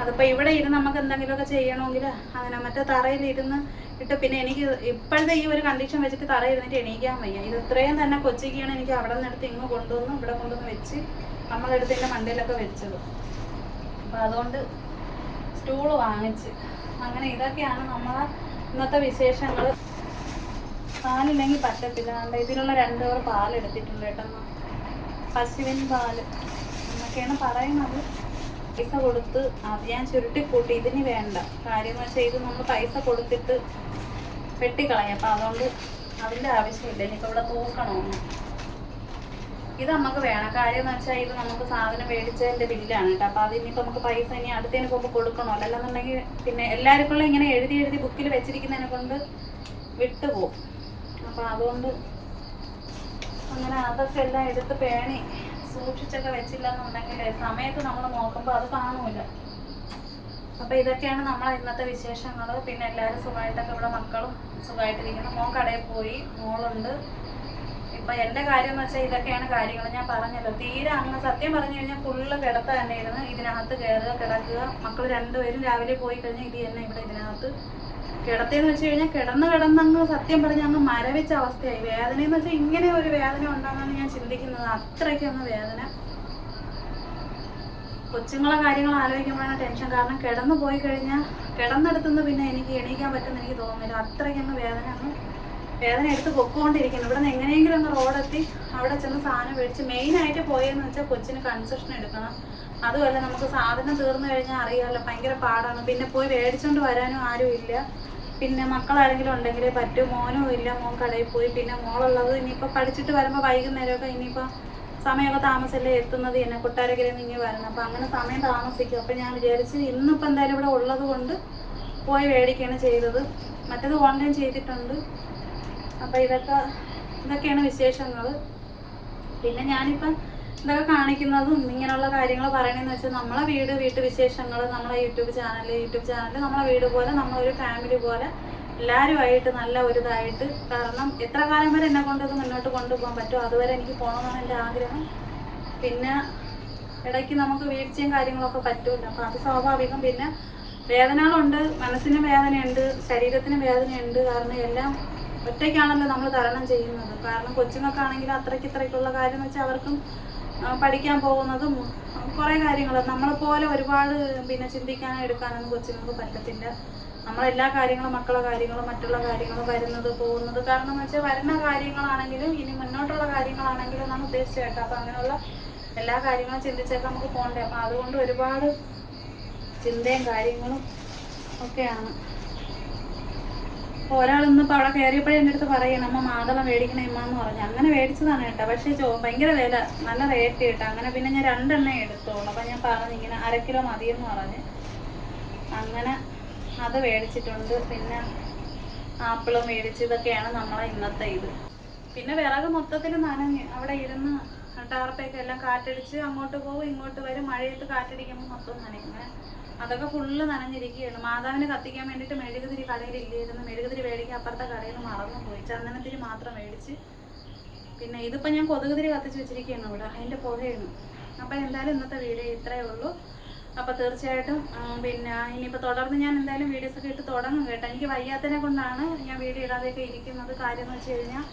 അതിപ്പോൾ ഇവിടെ ഇരുന്ന് നമുക്ക് എന്തെങ്കിലുമൊക്കെ ചെയ്യണമെങ്കിൽ അങ്ങനെ മറ്റേ തറയിൽ ഇരുന്ന് ഇട്ട് പിന്നെ എനിക്ക് ഇപ്പോഴത്തെ ഈ ഒരു കണ്ടീഷൻ വെച്ചിട്ട് തറ ഇരുന്നിട്ട് എണീക്കാൻ വയ്യ. ഇത് ഇത്രയും തന്നെ കൊച്ചിക്കാണ് എനിക്ക് അവിടെ നിന്ന് എടുത്ത് ഇങ്ങ് കൊണ്ടുവന്ന് ഇവിടെ കൊണ്ടുവന്ന് വെച്ച് നമ്മളെടുത്ത് എന്റെ മണ്ടയിലൊക്കെ വെച്ചത്. അപ്പം അതുകൊണ്ട് സ്റ്റൂൾ വാങ്ങിച്ച്. അങ്ങനെ ഇതൊക്കെയാണ് നമ്മളെ ഇന്നത്തെ വിശേഷങ്ങൾ പാലില്ലെങ്കിൽ പറ്റത്തില്ല. കണ്ട ഇതിലുള്ള രണ്ട് പേർ പാലെടുത്തിട്ടുണ്ട് കേട്ടോ. പശുവിൻ പാൽ എന്നൊക്കെയാണ് പറയുന്നത്. പൈസ കൊടുത്ത് അത് ഞാൻ ചുരുട്ടിക്കൂട്ടി. ഇതിന് വേണ്ട കാര്യം എന്ന് വെച്ചാൽ ഇത് നമ്മൾ പൈസ കൊടുത്തിട്ട് വെട്ടിക്കളയാം. അപ്പം അതുകൊണ്ട് അതിന്റെ ആവശ്യമില്ല. എനിക്കവിടെ തൂക്കണമെന്ന്. ഇത് നമുക്ക് വേണം. കാര്യം എന്ന് വെച്ചാൽ ഇത് നമുക്ക് സാധനം മേടിച്ചതിന്റെ ബില്ലാണ് കേട്ടോ. അപ്പൊ അത് നമുക്ക് പൈസ ഇനി അടുത്തതിന് പോകുമ്പോൾ കൊടുക്കണോ? അല്ലെന്നുണ്ടെങ്കിൽ പിന്നെ എല്ലാവർക്കും ഇങ്ങനെ എഴുതി എഴുതി ബുക്കിൽ വെച്ചിരിക്കുന്നതിനെ കൊണ്ട് വിട്ടുപോകും അപ്പൊ അതുകൊണ്ട് അങ്ങനെ അതൊക്കെ എല്ലാം എടുത്ത് പേണി. സൂക്ഷിച്ചൊക്കെ വെച്ചില്ല എന്നുണ്ടെങ്കിൽ സമയത്ത് നമ്മൾ നോക്കുമ്പോൾ അത് കാണൂല അപ്പൊ ഇതൊക്കെയാണ് നമ്മളെ ഇന്നത്തെ വിശേഷങ്ങൾ പിന്നെ എല്ലാവരും സുഖമായിട്ടൊക്കെ ഇവിടെ മക്കളും സുഖമായിട്ടിരിക്കുന്നു മോൻ കടയിൽ പോയി. മോളുണ്ട്. ഇപ്പൊ എന്റെ കാര്യം എന്ന് വെച്ചാൽ ഇതൊക്കെയാണ് കാര്യങ്ങൾ ഞാൻ പറഞ്ഞല്ലോ തീരെ അങ്ങ് സത്യം പറഞ്ഞു കഴിഞ്ഞാൽ ഫുള്ള് കിടത്ത തന്നെ ഇരുന്ന് ഇതിനകത്ത് കയറുക കിടക്കുക. മക്കൾ രണ്ടുപേരും രാവിലെ പോയി കഴിഞ്ഞാൽ ഇത് തന്നെ ഇവിടെ ഇതിനകത്ത് കിടത്തേന്ന് വെച്ച് കഴിഞ്ഞാൽ കിടന്ന് കിടന്നങ്ങ് സത്യം പറഞ്ഞ അങ്ങ് മരവിച്ച അവസ്ഥയായി. വേദന എന്ന് വെച്ചാൽ ഇങ്ങനെ ഒരു വേദന ഉണ്ടാകുന്ന ഞാൻ ചിന്തിക്കുന്നത്. അത്രയ്ക്ക് അങ്ങ് വേദന. കൊച്ചുങ്ങളെ കാര്യങ്ങൾ ആലോചിക്കുമ്പോഴാണ് ടെൻഷൻ കാരണം കിടന്നു പോയി കഴിഞ്ഞാൽ കിടന്നെടുത്തുനിന്ന് പിന്നെ എനിക്ക് എണീക്കാൻ പറ്റുമെന്ന് എനിക്ക് തോന്നുന്നില്ല. അത്രയ്ക്ക് അങ്ങ് വേദന അങ്ങ് വേദന എടുത്ത് പൊക്കോണ്ടിരിക്കുന്നു. ഇവിടെ നിന്ന് എങ്ങനെയെങ്കിലും ഒന്ന് റോഡെത്തി അവിടെ ചെന്ന് സാധനം മേടിച്ച് മെയിനായിട്ട് പോയെന്ന് വെച്ചാൽ കൊച്ചിന് കൺസെഷൻ എടുക്കണം. അതുമല്ല നമുക്ക് സാധനം തീർന്നു കഴിഞ്ഞാൽ അറിയാമല്ലോ ഭയങ്കര പാടാണ്. പിന്നെ പോയി മേടിച്ചുകൊണ്ട് വരാനും ആരും ഇല്ല. പിന്നെ മക്കളാരെങ്കിലും ഉണ്ടെങ്കിലേ പറ്റൂ. മോനും ഇല്ല മോൻ കടയിൽ പോയി. പിന്നെ മോളുള്ളത് ഇനിയിപ്പോൾ പഠിച്ചിട്ട് വരുമ്പോൾ വൈകുന്നേരമൊക്കെ ഇനിയിപ്പോൾ സമയമൊക്കെ താമസമല്ലേ എത്തുന്നത്? എന്നെ കൊട്ടാരക്കരയിൽ നിന്ന് ഇങ്ങനെ വരണം. അപ്പം അങ്ങനെ സമയം താമസിക്കും. അപ്പം ഞാൻ വിചാരിച്ച് ഇന്നിപ്പോൾ എന്തായാലും ഇവിടെ ഉള്ളത് കൊണ്ട് പോയി മേടിക്കുകയാണ് ചെയ്തത്. മറ്റേത് ഓൺലൈൻ ചെയ്തിട്ടുണ്ട്. അപ്പം ഇതൊക്കെ ഇതൊക്കെയാണ് വിശേഷങ്ങൾ പിന്നെ ഞാനിപ്പം ഇതൊക്കെ കാണിക്കുന്നതും ഇങ്ങനെയുള്ള കാര്യങ്ങൾ പറയണെന്ന് വെച്ചാൽ നമ്മളെ വീട് വീട്ടു വിശേഷങ്ങൾ നമ്മളെ യൂട്യൂബ് ചാനൽ യൂട്യൂബ് ചാനൽ നമ്മളെ വീട് പോലെ നമ്മളൊരു ഫാമിലി പോലെ എല്ലാവരുമായിട്ട് നല്ല ഒരു ഇതായിട്ട് കാരണം എത്ര കാലം വരെ എന്നെ കൊണ്ട് ഇത് മുന്നോട്ട് കൊണ്ടുപോകാൻ പറ്റുമോ? അതുവരെ എനിക്ക് പോകണമെന്നാണ് എന്റെ ആഗ്രഹം. പിന്നെ ഇടയ്ക്ക് നമുക്ക് വീഴ്ചയും കാര്യങ്ങളൊക്കെ പറ്റൂല. അപ്പം അത് സ്വാഭാവികം. പിന്നെ വേദനകളുണ്ട്. മനസ്സിന് വേദനയുണ്ട്. ശരീരത്തിന് വേദനയുണ്ട്. കാരണം എല്ലാം ഒറ്റയ്ക്കാണല്ലോ നമ്മൾ തരണം ചെയ്യുന്നത്. കാരണം കൊച്ചുങ്ങൾക്കാണെങ്കിൽ അത്രയ്ക്ക് ഇത്രയ്ക്കുള്ള കാര്യം വെച്ചാൽ അവർക്കും പഠിക്കാൻ പോകുന്നതും കുറേ കാര്യങ്ങൾ നമ്മളെപ്പോലെ ഒരുപാട് പിന്നെ ചിന്തിക്കാനോ എടുക്കാനൊന്നും കൊച്ചുങ്ങൾക്ക് പറ്റത്തില്ല. നമ്മളെല്ലാ കാര്യങ്ങളും മക്കളെ കാര്യങ്ങളും മറ്റുള്ള കാര്യങ്ങളും വരുന്നത് പോകുന്നത്. കാരണം എന്ന് വെച്ചാൽ വരുന്ന കാര്യങ്ങളാണെങ്കിലും ഇനി മുന്നോട്ടുള്ള കാര്യങ്ങളാണെങ്കിലും നമ്മൾ ഉദ്ദേശിച്ച കേട്ടോ അപ്പം അങ്ങനെയുള്ള എല്ലാ കാര്യങ്ങളും ചിന്തിച്ചൊക്കെ നമുക്ക് പോകണ്ടേ അപ്പം അതുകൊണ്ട് ഒരുപാട് ചിന്തയും കാര്യങ്ങളും ഒക്കെയാണ്. അപ്പോൾ ഒരാൾ ഇന്നിപ്പോൾ അവിടെ കയറിയപ്പോഴേ എന്റെ അടുത്ത് പറയണം അമ്മ മാതളം മേടിക്കണേ ഇമ്മ എന്ന് പറഞ്ഞു. അങ്ങനെ മേടിച്ചതാണ് കേട്ടോ. പക്ഷേ ചോ ഭയങ്കര വില നല്ല റേറ്റ് കേട്ടോ. അങ്ങനെ പിന്നെ ഞാൻ രണ്ടെണ്ണേ എടുത്തോളൂ. അപ്പം ഞാൻ പറഞ്ഞു ഇങ്ങനെ അര കിലോ എന്ന് പറഞ്ഞ്. അങ്ങനെ അത് മേടിച്ചിട്ടുണ്ട്. പിന്നെ ആപ്പിളും മേടിച്ച് ഇതൊക്കെയാണ് നമ്മളെ ഇന്നത്തെ ഇത്. പിന്നെ വിറക് മൊത്തത്തിൽ നനഞ്ഞ് അവിടെ ഇരുന്ന് ടാർപ്പൊക്കെ എല്ലാം കാറ്റടിച്ച് അങ്ങോട്ട് പോകും ഇങ്ങോട്ട് വരും. മഴയത്ത് കാറ്റടിക്കുമ്പോൾ മൊത്തം നനയും അതൊക്കെ ഫുള്ള് നനഞ്ഞിരിക്കുകയാണ്. മാതാവിനെ കത്തിക്കാൻ വേണ്ടിയിട്ട് മെഴുകുതിരി കടയിൽ ഇല്ലായിരുന്നു മെഴുകുതിരി മേടിക്കാൻ അപ്പുറത്തെ കടയിൽ നിന്ന് മറന്നു പോയി ചന്ദനത്തിരി മാത്രം മേടിച്ച് പിന്നെ ഇതിപ്പോൾ ഞാൻ കൊതുകുതിരി കത്തിച്ച് വെച്ചിരിക്കുകയാണ് ഇവിടെ. അതിന്റെ പുകയാണ്. അപ്പോൾ എന്തായാലും ഇന്നത്തെ വീഡിയോ ഇത്രയേ ഉള്ളൂ. അപ്പോൾ തീർച്ചയായിട്ടും പിന്നെ ഇനിയിപ്പോൾ തുടർന്ന് ഞാൻ എന്തായാലും വീഡിയോസ് ഒക്കെ ഇട്ട് തുടങ്ങും കേട്ടോ. എനിക്ക് വയ്യാത്തതിനെ കൊണ്ടാണ് ഞാൻ വീഡിയോ ഇടാതെയൊക്കെ ഇരിക്കുന്നത്. കാര്യം എന്ന് വെച്ച് കഴിഞ്ഞാൽ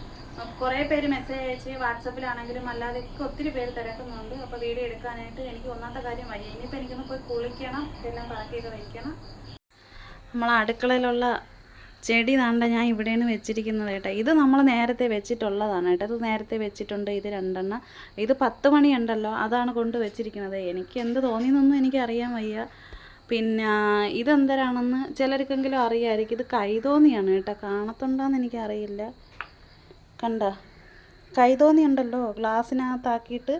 കുറേ പേര് മെസ്സേജ് അയച്ച് വാട്സപ്പിലാണെങ്കിലും അല്ലാതെ ഒക്കെ ഒത്തിരി പേര് തിരക്കുന്നുണ്ട്. അപ്പോൾ വീഡിയോ എടുക്കാനായിട്ട് എനിക്ക് ഒന്നാമത്തെ കാര്യം വഴി ഇനിയിപ്പോൾ എനിക്കൊന്ന് പോയി കുളിക്കണം ഇതെല്ലാം പറക്കിയൊക്കെ വയ്ക്കണം നമ്മളെ അടുക്കളയിലുള്ള ചെടി താണ്ട ഞാൻ ഇവിടെയാണ് വെച്ചിരിക്കുന്നത് കേട്ടോ. ഇത് നമ്മൾ നേരത്തെ വെച്ചിട്ടുള്ളതാണ് കേട്ടോ. ഇത് നേരത്തെ വെച്ചിട്ടുണ്ട് ഇത് രണ്ടെണ്ണം. ഇത് പത്ത് മണിയുണ്ടല്ലോ അതാണ് കൊണ്ട് വെച്ചിരിക്കുന്നത്. എനിക്ക് എന്ത് തോന്നിയെന്നൊന്നും എനിക്കറിയാൻ വയ്യ. പിന്നെ ഇതെന്തരാണെന്ന് ചിലർക്കെങ്കിലും അറിയാമായിരിക്കും ഇത് കൈതോന്നിയാണ് കേട്ടോ. കാണത്തുണ്ടോയെന്ന് എനിക്കറിയില്ല. കണ്ട? കൈതോന്നി ഉണ്ടല്ലോ ഗ്ലാസ്സിനകത്താക്കിയിട്ട്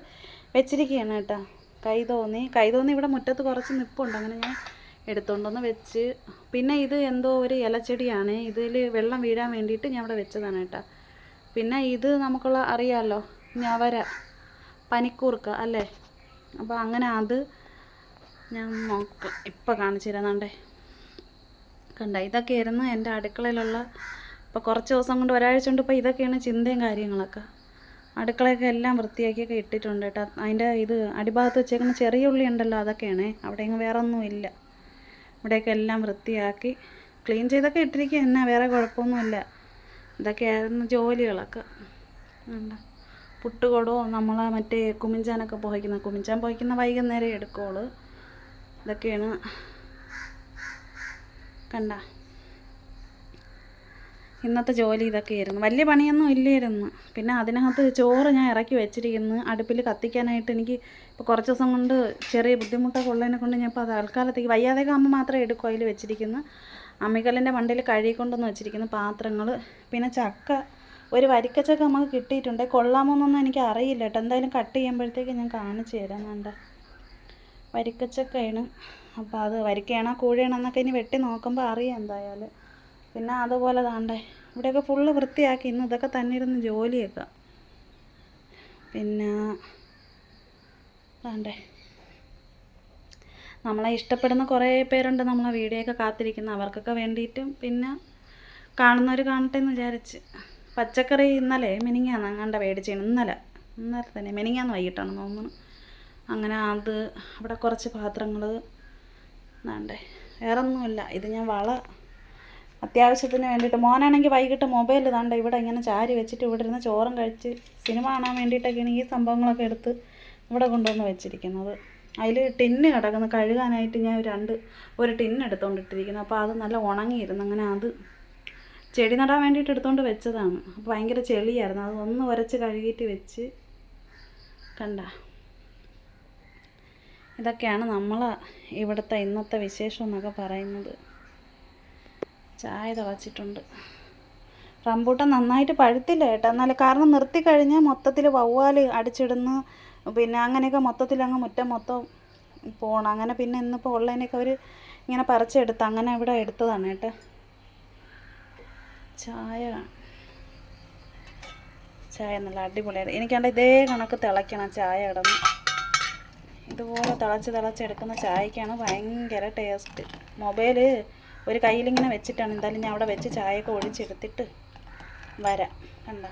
വെച്ചിരിക്കുകയാണ് കേട്ടോ. കൈതോന്നി. കൈതോന്നി ഇവിടെ മുറ്റത്ത് കുറച്ച് നിപ്പുണ്ട്. അങ്ങനെ ഞാൻ എടുത്തുകൊണ്ടൊന്ന് വെച്ച്. പിന്നെ ഇത് എന്തോ ഒരു ഇലച്ചെടിയാണ്. ഇതിൽ വെള്ളം വീഴാൻ വേണ്ടിയിട്ട് ഞാൻ ഇവിടെ വെച്ചതാണ് കേട്ടോ. പിന്നെ ഇത് നമുക്കുള്ള അറിയാമല്ലോ ഞവര പനിക്കൂർക്ക അല്ലേ? അപ്പോൾ അങ്ങനെ അത് ഞാൻ നോക്കാം. ഇപ്പം കാണിച്ചു തരാന്നാണ്ടേ കണ്ട? ഇതൊക്കെയായിരുന്നു എന്റെ അടുക്കളയിലുള്ള ഇപ്പോൾ കുറച്ച് ദിവസം കൊണ്ട് ഒരാഴ്ച കൊണ്ട് ഇപ്പോൾ ഇതൊക്കെയാണ് ചിന്തയും കാര്യങ്ങളൊക്കെ. അടുക്കളയൊക്കെ എല്ലാം വൃത്തിയാക്കിയൊക്കെ ഇട്ടിട്ടുണ്ട് കേട്ടോ. അതിന്റെ ഇത് അടിഭാഗത്ത് വെച്ചേക്കുന്ന ചെറിയ ഉള്ളി ഉണ്ടല്ലോ അതൊക്കെയാണ്. അവിടെ ഇങ്ങനെ വേറെ ഒന്നും ഇല്ല. ഇവിടെയൊക്കെ എല്ലാം വൃത്തിയാക്കി ക്ലീൻ ചെയ്തൊക്കെ ഇട്ടിരിക്കുക എന്നാ വേറെ കുഴപ്പമൊന്നുമില്ല. ഇതൊക്കെയായിരുന്നു ജോലികളൊക്കെ. ഉണ്ട് പുട്ടുകൊടോ നമ്മൾ മറ്റേ കുമിഞ്ചാനൊക്കെ പോയിക്കുന്ന കുമിഞ്ചാൻ പോയിക്കുന്ന വൈകുന്നേരം എടുക്കുള്ളൂ ഇതൊക്കെയാണ്. കണ്ട? ഇന്നത്തെ ജോലി ഇതൊക്കെയായിരുന്നു. വലിയ പണിയൊന്നും ഇല്ലായിരുന്നു. പിന്നെ അതിനകത്ത് ചോറ് ഞാൻ ഇറക്കി വെച്ചിരിക്കുന്നു. അടുപ്പിൽ കത്തിക്കാനായിട്ട് എനിക്ക് ഇപ്പോൾ കുറച്ച് ദിവസം കൊണ്ട് ചെറിയ ബുദ്ധിമുട്ടൊക്കെ ഉള്ളതിനെ കൊണ്ട് ഞാൻ ഇപ്പോൾ തൽക്കാലത്തേക്ക് വയ്യാതെയൊക്കെ അമ്മ മാത്രമേ എടുക്കൂ അതിൽ വെച്ചിരിക്കുന്നു. അമ്മിക്കല്ലിന്റെ വണ്ടിയിൽ കഴുകിക്കൊണ്ടൊന്ന് വെച്ചിരിക്കുന്നു പാത്രങ്ങൾ പിന്നെ ചക്ക ഒരു വരിക്കച്ചക്ക നമുക്ക് കിട്ടിയിട്ടുണ്ട്. കൊള്ളാമോന്നൊന്നും എനിക്ക് അറിയില്ല കേട്ടോ. എന്തായാലും കട്ട് ചെയ്യുമ്പോഴത്തേക്ക് ഞാൻ കാണിച്ചു തരാം. വേണ്ട വരിക്കച്ചക്കയാണ്. അപ്പോൾ അത് വരിക്കയാണോ കൂഴയാണോ എന്നൊക്കെ ഇനി വെട്ടി നോക്കുമ്പോൾ അറിയാം എന്തായാലും. പിന്നെ അതുപോലെ താണ്ടേ ഇവിടെയൊക്കെ ഫുള്ള് വൃത്തിയാക്കി ഇന്ന് ഇതൊക്കെ തന്നെ ഇരുന്ന് ജോലിയൊക്കെ. പിന്നെ താണ്ടേ നമ്മളെ ഇഷ്ടപ്പെടുന്ന കുറേ പേരുണ്ട് നമ്മളെ വീഡിയോ ഒക്കെ കാത്തിരിക്കുന്ന അവർക്കൊക്കെ വേണ്ടിയിട്ടും പിന്നെ കാണുന്നവർ കാണട്ടെ എന്ന് വിചാരിച്ച്. പച്ചക്കറി ഇന്നലെ മിനിങ്ങാന്ന് അങ്ങാണ്ട മേടിച്ചാണ് ഇന്നലെ ഇന്നലെ തന്നെ മിനിങ്ങാന്ന് വൈകിട്ടാണ് തോന്നുന്നു. അങ്ങനെ അത് അവിടെ കുറച്ച് പാത്രങ്ങൾ വേണ്ടേ വേറൊന്നുമില്ല. ഇത് ഞാൻ വള അത്യാവശ്യത്തിന് വേണ്ടിയിട്ട്. മോനാണെങ്കിൽ വൈകിട്ട് മൊബൈൽ താണ്ട ഇവിടെ ഇങ്ങനെ ചാരി വെച്ചിട്ട് ഇവിടെ ഇരുന്ന് ചോറും കഴിച്ച് സിനിമ കാണാൻ വേണ്ടിയിട്ടൊക്കെയാണ് ഈ സംഭവങ്ങളൊക്കെ എടുത്ത് ഇവിടെ കൊണ്ടുവന്ന് വെച്ചിരിക്കുന്നത്. അതിൽ ടിന്ന് കിടക്കുന്നു. കഴുകാനായിട്ട് ഞാൻ രണ്ട് ഒരു ടിന്ന് എടുത്തുകൊണ്ടിട്ടിരിക്കുന്നു അപ്പോൾ അത് നല്ല ഉണങ്ങിയിരുന്നു. അങ്ങനെ അത് ചെടി നടാൻ വേണ്ടിയിട്ട് എടുത്തുകൊണ്ട് വെച്ചതാണ്. അപ്പോൾ ഭയങ്കര ചെളിയായിരുന്നു. അത് ഒന്ന് ഉരച്ച് കഴുകിയിട്ട് വെച്ച് കണ്ട. ഇതൊക്കെയാണ് നമ്മൾ ഇവിടുത്തെ ഇന്നത്തെ വിശേഷം എന്നൊക്കെ പറയുന്നത്. ചായ തിളച്ചിട്ടുണ്ട്. റംബൂട്ടൻ നന്നായിട്ട് പഴുത്തില്ല കേട്ടോ. എന്നാലും കാരണം നിർത്തി കഴിഞ്ഞാൽ മൊത്തത്തിൽ വവ്വാൽ അടിച്ചിടുന്ന്. പിന്നെ അങ്ങനെയൊക്കെ മൊത്തത്തിൽ അങ്ങ് മുറ്റം മൊത്തം പോകണം അങ്ങനെ പിന്നെ ഇന്നിപ്പോൾ ഉള്ളതിനൊക്കെ അവർ ഇങ്ങനെ പറിച്ചെടുത്ത് അങ്ങനെ ഇവിടെ എടുത്തതാണ് കേട്ടോ. ചായ. ചായ നല്ല അടിപൊളിയായിട്ട് എനിക്കാണ്ട് ഇതേ കണക്ക് തിളയ്ക്കണം ചായ കിടന്ന് ഇതുപോലെ തിളച്ച് തിളച്ചെടുക്കുന്ന ചായക്കാണ് ഭയങ്കര ടേസ്റ്റ് മൊബൈൽ ഒരു കയ്യിലിങ്ങനെ വെച്ചിട്ടാണ്. എന്തായാലും ഞാൻ അവിടെ വെച്ച് ചായയൊക്കെ ഒഴിച്ചെടുത്തിട്ട് വരാം. കണ്ട?